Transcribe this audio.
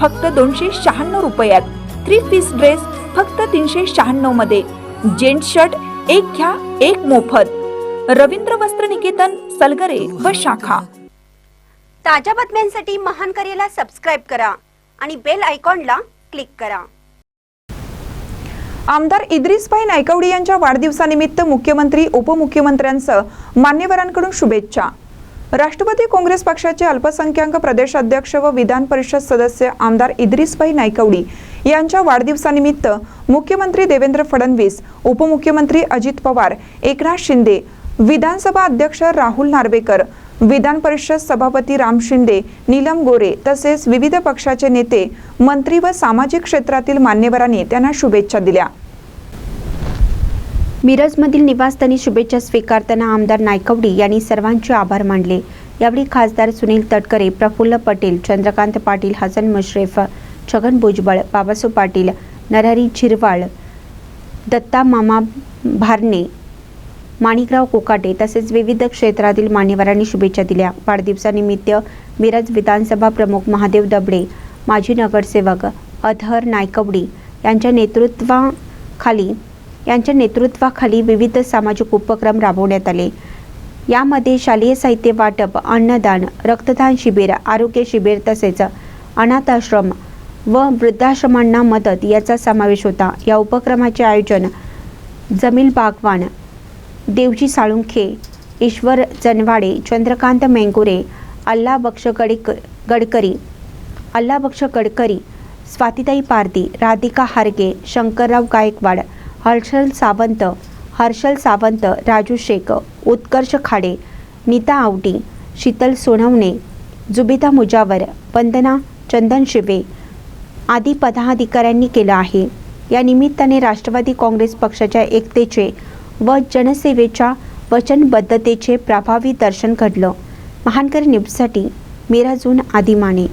फक्त दोनशे शहाण्णव रुपयात. थ्री पीस ड्रेस फक्त तीनशे शहाण्णवमध्ये. जेंट शर्ट एक घ्या एक मोफत. रवींद्र वस्त्र निकेतन सलगरे व शाखा. ताज्या बातम्यांसाठी महान करेला सबस्क्राईब करा आणि बेल आयकॉनला क्लिक करा. आमदार इद्रिसभाई नायकवडी यांच्या वाढदिवसानिमित्त मुख्यमंत्री उपमुख्यमंत्र्यांसह मान्यवरांकडून शुभेच्छा. राष्ट्रवादी काँग्रेस पक्षाचे अल्पसंख्याक प्रदेशाध्यक्ष व विधान परिषद सदस्य आमदार इद्रिसभाई नायकवडी यांच्या वाढदिवसानिमित्त मुख्यमंत्री देवेंद्र फडणवीस उपमुख्यमंत्री अजित पवार एकनाथ शिंदे विधानसभा अध्यक्ष राहुल नार्वेकर विधान परिषद सभापती राम शिंदे नीलम गोरे तसेच विविध पक्षाचे नेते मंत्री व सामाजिक क्षेत्रातील मान्यवरांनी त्यांना शुभेच्छा दिल्या. मिरजमधील निवासस्थानी शुभेच्छा स्वीकारताना आमदार नायकवडी यांनी सर्वांचे आभार मानले. यावेळी खासदार सुनील तटकरे प्रफुल्ल पटेल चंद्रकांत पाटील हसन मुश्रेफ छगन भुजबळ बाबासो पाटील नरहरी झिरवाळ दत्ता मामा भारणे माणिकराव कोकाटे तसेच विविध क्षेत्रातील मान्यवरांनी शुभेच्छा दिल्या. वाढदिवसानिमित्त मिरज विधानसभा प्रमुख महादेव दबडे माजी नगरसेवक अधर नायकवडी यांच्या नेतृत्वाखाली यांच्या नेतृत्वाखाली विविध सामाजिक उपक्रम राबवण्यात आले. यामध्ये शालेय साहित्य वाटप अन्नदान रक्तदान शिबिर आरोग्य शिबिर तसेच अनाथाश्रम व वृद्धाश्रमांना मदत याचा समावेश होता. या उपक्रमाचे आयोजन जमील बागवान देवजी साळुंखे ईश्वर जनवाडे चंद्रकांत मेंगुरे अल्ला बक्ष गडिक गडकरी अल्ला बक्ष गडकरी स्वातिताई पारदी राधिका हारगे शंकरराव गायकवाड हर्षल सावंत हर्षल सावंत राजू शेख उत्कर्ष खाडे नीता आवटी शीतल सोनवणे जुबिता मुजावर वंदना चंदन शिवे आदी पदाधिकाऱ्यांनी केलं आहे. या निमित्ताने राष्ट्रवादी काँग्रेस पक्षाच्या एकतेचे व जनसेवेच्या वचनबद्धतेचे प्रभावी दर्शन घडलं. महानकर न्यूजसाठी मिराजून आदिमाने.